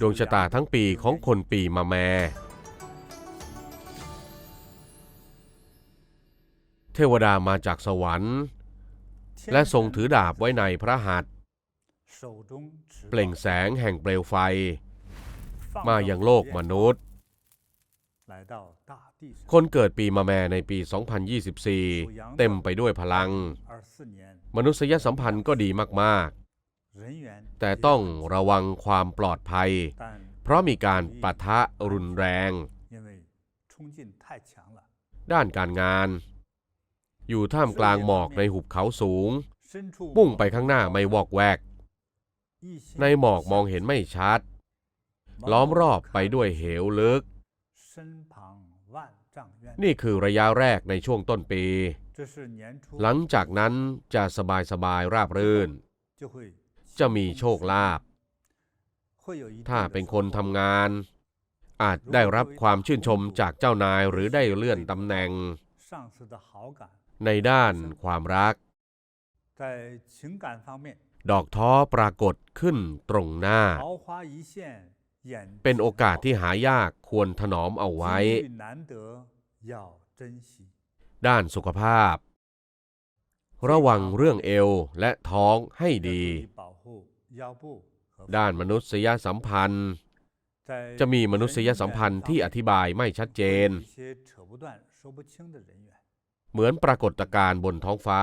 ดวงชะตาทั้งปีของคนปีมะแม่ เทวดามาจากสวรรค์ และทรงถือดาบไว้ในพระหัตถ์เปล่งแสงแห่งเปลวไฟ มายังโลกมนุษย์ คนเกิดปีมะแม่ในปี 2024 เต็มไปด้วยพลัง มนุษยสัมพันธ์ก็ดีมาก ๆ แต่ต้องระวังความปลอดภัย เพราะมีการปะทะรุนแรง ด้านการงาน อยู่ท่ามกลางหมอกในหุบเขาสูงมุ่งไปข้างหน้าไม่วอกแวก ในหมอกมองเห็นไม่ชัด ล้อมรอบไปด้วยเหวลึก นี่คือระยะแรกในช่วงต้นปี หลังจากนั้นจะสบายสบายๆราบรื่น จะมีโชคลาภถ้าเป็นคนทำงาน อาจได้รับความชื่นชมจากเจ้านายหรือได้เลื่อนตำแหน่ง ในด้านความรัก ดอกท้อปรากฏขึ้นตรงหน้า เป็นโอกาสที่หายากควรถนอมเอาไว้ ด้านสุขภาพ ระวังเรื่องเอวและท้องให้ดี ด้านมนุษยสัมพันธ์ จะมีมนุษยสัมพันธ์ที่อธิบายไม่ชัดเจน เหมือนปรากฏการณ์บนท้องฟ้า